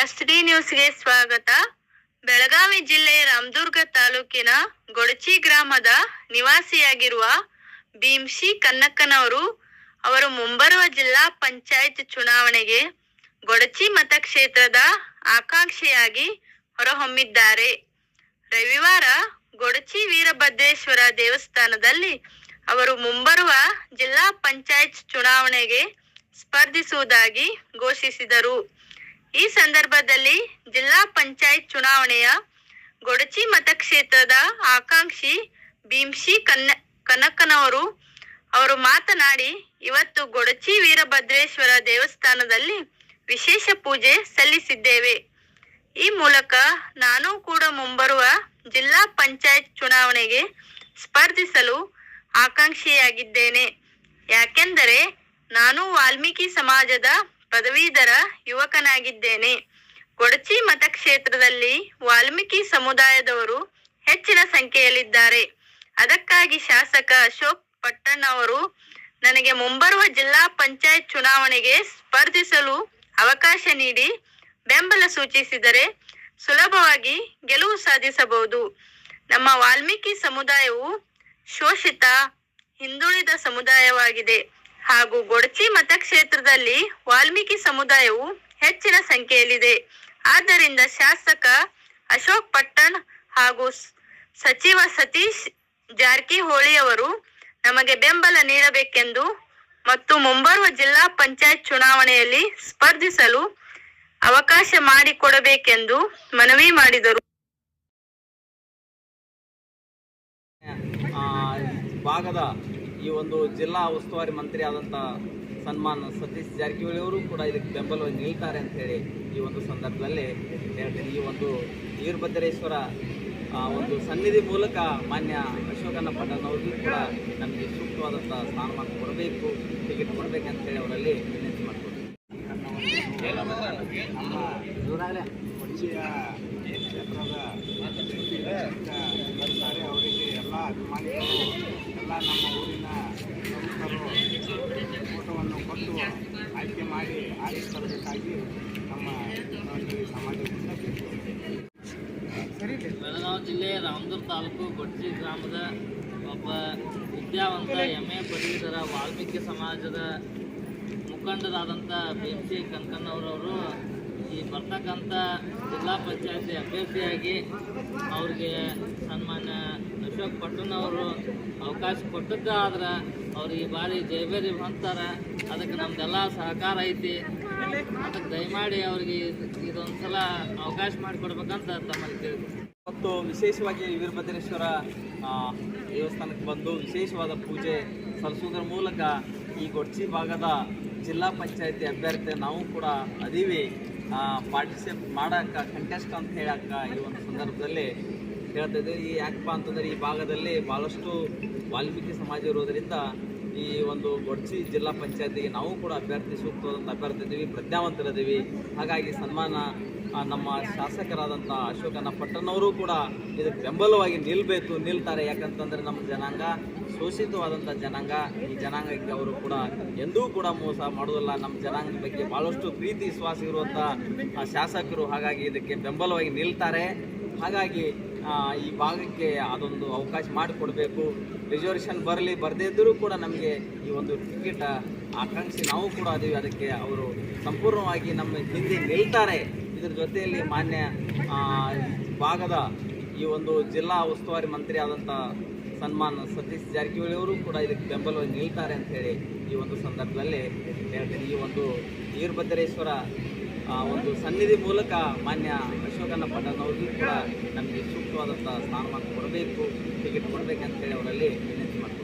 D ನ್ಯೂಸ್ಗೆ ಸ್ವಾಗತ. ಬೆಳಗಾವಿ ಜಿಲ್ಲೆಯ ರಾಮದುರ್ಗ ತಾಲೂಕಿನ ಗೊಡಚಿ ಗ್ರಾಮದ ನಿವಾಸಿಯಾಗಿರುವ ಭೀಮ್ಶಿ ಕನ್ನಕ್ಕನವರು ಅವರು ಮುಂಬರುವ ಜಿಲ್ಲಾ ಪಂಚಾಯತ್ ಚುನಾವಣೆಗೆ ಗೊಡಚಿ ಮತಕ್ಷೇತ್ರದ ಆಕಾಂಕ್ಷೆಯಾಗಿ ಹೊರಹೊಮ್ಮಿದ್ದಾರೆ. ರವಿವಾರ ಗೊಡಚಿ ವೀರಭದ್ರೇಶ್ವರ ದೇವಸ್ಥಾನದಲ್ಲಿ ಅವರು ಮುಂಬರುವ ಜಿಲ್ಲಾ ಪಂಚಾಯತ್ ಚುನಾವಣೆಗೆ ಸ್ಪರ್ಧಿಸುವುದಾಗಿ ಘೋಷಿಸಿದರು. ಈ ಸಂದರ್ಭದಲ್ಲಿ ಜಿಲ್ಲಾ ಪಂಚಾಯತ್ ಚುನಾವಣೆಯ ಗೊಡಚಿ ಮತಕ್ಷೇತ್ರದ ಆಕಾಂಕ್ಷಿ ಭೀಮ್ಶಿ ಕನ್ನ, ಕನಕನವರು ಅವರು ಮಾತನಾಡಿ, ಇವತ್ತು ಗೊಡಚಿ ವೀರಭದ್ರೇಶ್ವರ ದೇವಸ್ಥಾನದಲ್ಲಿ ವಿಶೇಷ ಪೂಜೆ ಸಲ್ಲಿಸಿದ್ದೇವೆ. ಈ ಮೂಲಕ ನಾನು ಕೂಡ ಮುಂಬರುವ ಜಿಲ್ಲಾ ಪಂಚಾಯತ್ ಚುನಾವಣೆಗೆ ಸ್ಪರ್ಧಿಸಲು ಆಕಾಂಕ್ಷಿಯಾಗಿದ್ದೇನೆ. ಯಾಕೆಂದರೆ, ನಾನು ವಾಲ್ಮೀಕಿ ಸಮಾಜದ ಪದವೀಧರ ಯುವಕನಾಗಿದ್ದೇನೆ. ಕೊಡಚಿ ಮತಕ್ಷೇತ್ರದಲ್ಲಿ ವಾಲ್ಮೀಕಿ ಸಮುದಾಯದವರು ಹೆಚ್ಚಿನ ಸಂಖ್ಯೆಯಲ್ಲಿದ್ದಾರೆ. ಅದಕ್ಕಾಗಿ ಶಾಸಕ ಅಶೋಕ್ ಪಟ್ಟಣ್ ಅವರು ನನಗೆ ಮುಂಬರುವ ಜಿಲ್ಲಾ ಪಂಚಾಯತ್ ಚುನಾವಣೆಗೆ ಸ್ಪರ್ಧಿಸಲು ಅವಕಾಶ ನೀಡಿ ಬೆಂಬಲ ಸೂಚಿಸಿದರೆ ಸುಲಭವಾಗಿ ಗೆಲುವು ಸಾಧಿಸಬಹುದು. ನಮ್ಮ ವಾಲ್ಮೀಕಿ ಸಮುದಾಯವು ಶೋಷಿತ ಹಿಂದುಳಿದ ಸಮುದಾಯವಾಗಿದೆ. ಹಾಗೂ ಗೊಡಚಿ ಮತಕ್ಷೇತ್ರದಲ್ಲಿ ವಾಲ್ಮೀಕಿ ಸಮುದಾಯವು ಹೆಚ್ಚಿನ ಸಂಖ್ಯೆಯಲ್ಲಿದೆ. ಆದ್ದರಿಂದ ಶಾಸಕ ಅಶೋಕ್ ಪಟ್ಟಣ್ ಹಾಗೂ ಸಚಿವ ಸತೀಶ್ ಜಾರಕಿಹೊಳಿ ಅವರು ನಮಗೆ ಬೆಂಬಲ ನೀಡಬೇಕೆಂದು ಮತ್ತು ಮುಂಬರುವ ಜಿಲ್ಲಾ ಪಂಚಾಯತ್ ಚುನಾವಣೆಯಲ್ಲಿ ಸ್ಪರ್ಧಿಸಲು ಅವಕಾಶ ಮಾಡಿಕೊಡಬೇಕೆಂದು ಮನವಿ ಮಾಡಿದರು. ಭಾಗದ ಈ ಒಂದು ಜಿಲ್ಲಾ ಉಸ್ತುವಾರಿ ಮಂತ್ರಿ ಆದಂಥ ಸನ್ಮಾನ್ ಸತೀಶ್ ಜಾರಕಿಹೊಳಿ ಅವರು ಕೂಡ ಇದಕ್ಕೆ ಬೆಂಬಲವಾಗಿ ನಿಲ್ತಾರೆ ಅಂತ ಹೇಳಿ ಈ ಒಂದು ಸಂದರ್ಭದಲ್ಲಿ ಹೇಳ್ತೀನಿ. ಈ ಒಂದು ವೀರಭದ್ರೇಶ್ವರ ಒಂದು ಸನ್ನಿಧಿ ಮೂಲಕ ಮಾನ್ಯ ಅಶೋಕನ ಪಟ್ಟಣ ಅವ್ರಿಗೂ ಕೂಡ ನಮಗೆ ಸೂಕ್ತವಾದಂಥ ಸ್ಥಾನಮಾನ ಕೊಡಬೇಕು, ಟಿಕೆಟ್ ಕೊಡಬೇಕಂತೇಳಿ ಅವರಲ್ಲಿ ವಿನಂತಿ ಬರ್ತಾರೆ ಅವರಿಗೆ ಎಲ್ಲ ಅಭಿಮಾನಿಗಳು, ಎಲ್ಲ ನಮ್ಮ ಓಟವನ್ನು ಕೊಟ್ಟು ಆಯ್ಕೆ ಮಾಡಿ ಆರಿಸಬೇಕಾಗಿ ನಮ್ಮ ಸಮಾಜದಿಂದ ಸರಿ ಬೆಳಗಾವಿ ಜಿಲ್ಲೆ ರಾಮದುರ್ಗ ತಾಲೂಕು ಗೊಡ್ಜಿ ಗ್ರಾಮದ ಒಬ್ಬ ವಿದ್ಯಾವಂತ ಎಂ ಎ ಪದವೀಧರ ವಾಲ್ಮೀಕಿ ಸಮಾಜದ ಮುಖಂಡರಾದಂಥ ಭೀಮ್ಸಿ ಕನ್ಕನ್ನವರವರು ಈ ಬರ್ತಕ್ಕಂಥ ಜಿಲ್ಲಾ ಪಂಚಾಯತಿ ಅಭ್ಯರ್ಥಿಯಾಗಿ ಅವ್ರಿಗೆ ಸನ್ಮಾನ್ಯ ಅಶೋಕ್ ಪಟ್ಟಣವರು ಅವಕಾಶ ಕೊಟ್ಟದ್ದಾದ್ರೆ ಅವ್ರು ಈ ಬಾರಿ ಜಯಬೇರಿ ಹೊಂತಾರೆ ಅದಕ್ಕೆ ನಮ್ದೆಲ್ಲ ಸಹಕಾರ ಐತಿ. ಅದಕ್ಕೆ ದಯಮಾಡಿ ಅವ್ರಿಗೆ ಇದ್- ಇದೊಂದು ಸಲ ಅವಕಾಶ ಮಾಡಿಕೊಡ್ಬೇಕಂತ ತಮ್ಮಲ್ಲಿ ಕೇಳ್ತೀನಿ. ಮತ್ತು ವಿಶೇಷವಾಗಿ ವೀರಭದ್ರೇಶ್ವರ ದೇವಸ್ಥಾನಕ್ಕೆ ಬಂದು ವಿಶೇಷವಾದ ಪೂಜೆ ಸಲ್ಲಿಸುವುದರ ಮೂಲಕ ಈ ಗೊಡ್ಚಿ ಭಾಗದ ಜಿಲ್ಲಾ ಪಂಚಾಯತಿ ಅಭ್ಯರ್ಥಿ ನಾವು ಕೂಡ ಅದೀವಿ. ಪಾರ್ಟಿಸಿಪೇಟ್ ಮಾಡಕ್ಕೆ ಕಂಟೆಸ್ಟ್ ಅಂತ ಹೇಳಕ್ಕೆ ಈ ಒಂದು ಸಂದರ್ಭದಲ್ಲಿ ಹೇಳ್ತಾ ಇದ್ದೀವಿ ಈ ಯಾಕಪ್ಪ ಅಂತಂದರೆ ಈ ಭಾಗದಲ್ಲಿ ಭಾಳಷ್ಟು ವಾಲ್ಮೀಕಿ ಸಮಾಜ ಇರೋದರಿಂದ ಈ ಒಂದು ಗೊಡ್ಚಿ ಜಿಲ್ಲಾ ಪಂಚಾಯತಿಗೆ ನಾವು ಕೂಡ ಅಭ್ಯರ್ಥಿ ಸೂಕ್ತವಾದಂಥ ಅಭ್ಯರ್ಥಿ ಇದ್ದೀವಿ ಪ್ರಜ್ಞಾವಂತರಿದ್ದೀವಿ. ಹಾಗಾಗಿ ಸನ್ಮಾನ ನಮ್ಮ ಶಾಸಕರಾದಂಥ ಅಶೋಕನ ಪಟ್ಟಣವರು ಕೂಡ ಇದಕ್ಕೆ ಬೆಂಬಲವಾಗಿ ನಿಲ್ಲಬೇಕು ನಿಲ್ತಾರೆ. ಯಾಕಂತಂದರೆ ನಮ್ಮ ಜನಾಂಗ ಶೋಷಿತವಾದಂಥ ಜನಾಂಗ. ಈ ಜನಾಂಗಕ್ಕೆ ಅವರು ಕೂಡ ಎಂದೂ ಕೂಡ ಮೋಸ ಮಾಡೋದಿಲ್ಲ ನಮ್ಮ ಜನಾಂಗದ ಬಗ್ಗೆ ಭಾಳಷ್ಟು ಪ್ರೀತಿ, ವಿಶ್ವಾಸ ಇರುವಂಥ ಶಾಸಕರು ಹಾಗಾಗಿ ಇದಕ್ಕೆ ಬೆಂಬಲವಾಗಿ ನಿಲ್ತಾರೆ. ಹಾಗಾಗಿ ಈ ಭಾಗಕ್ಕೆ ಅದೊಂದು ಅವಕಾಶ ಮಾಡಿಕೊಡಬೇಕು. ರಿಸರ್ವೇಷನ್ ಬರಲಿ, ಬರದೇ ಇದ್ದರೂ ಕೂಡ ನಮಗೆ ಈ ಒಂದು ಟಿಕೆಟ್ ಆಕಾಂಕ್ಷಿ ನಾವು ಕೂಡ ಅದೀವಿ. ಅದಕ್ಕೆ ಅವರು ಸಂಪೂರ್ಣವಾಗಿ ನಮ್ಮ ಹಿಂದೆ ನಿಲ್ತಾರೆ. ಇದ್ರ ಜೊತೆಯಲ್ಲಿ ಮಾನ್ಯ ಭಾಗದ ಈ ಒಂದು ಜಿಲ್ಲಾ ಉಸ್ತುವಾರಿ ಮಂತ್ರಿ ಆದಂಥ ಸನ್ಮಾನ್ ಸತೀಶ್ ಜಾರಕಿಹೊಳಿ ಅವರು ಕೂಡ ಇದಕ್ಕೆ ಬೆಂಬಲವಾಗಿ ನಿಲ್ತಾರೆ ಅಂತ ಹೇಳಿ ಈ ಒಂದು ಸಂದರ್ಭದಲ್ಲಿ ಹೇಳ್ತೀನಿ. ಈ ಒಂದು ವೀರಭದ್ರೇಶ್ವರ ಒಂದು ಸನ್ನಿಧಿ ಮೂಲಕ ಮಾನ್ಯ ಅಶೋಕನ ಪಟ್ಟಣ್ ಅವ್ರಿಗೂ ಕೂಡ ನಮಗೆ ಸೂಕ್ತವಾದಂಥ ಸ್ಥಾನಮಾನ ಕೊಡಬೇಕು, ಟಿಕೆಟ್ ಕೊಡಬೇಕಂತೇಳಿ ಅವರಲ್ಲಿ ವಿನಂತಿ ಮಾಡ್ತೀನಿ.